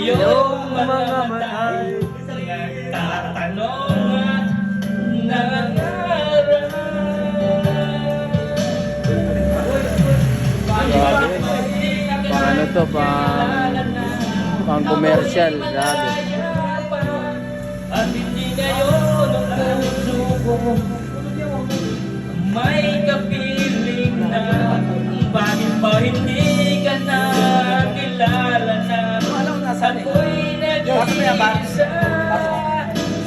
iyong mga matay Nagtatanong at nangangarap Grabe. Pang ano to, pang, pang commercial. Grabe. At hindi ngayon ang puso ko May kapiling na Bakit ba hindi Ako'y nag-iisa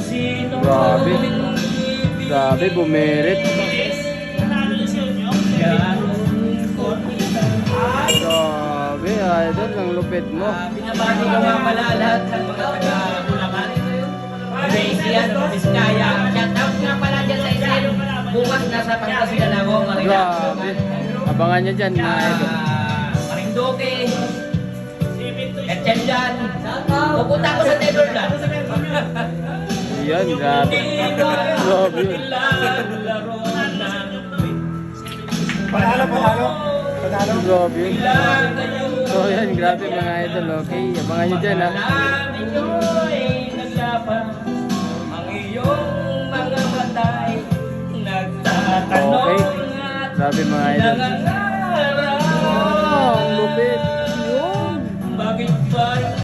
Sino Grabe. ang ibig Grabe, bumerit. Grabe, idol. Ang lupit mo. Binabati ko nga pala lahat ng mga taga-Bulacan. Crazy yan, Biskaya. Shout out nga pala dyan sa Israel. Bukas nasa Pangasinan ako, Marina. Grabe. Abangan nyo dyan, mga idol. Pupunta ako sa Netherlands. Yan, grabe. Grabe yun. Panalo, panalo. Panalo. Grabe yun. So yan, grabe mga idol. Okay, abangan nyo dyan ha. Okay. Grabe mga idol.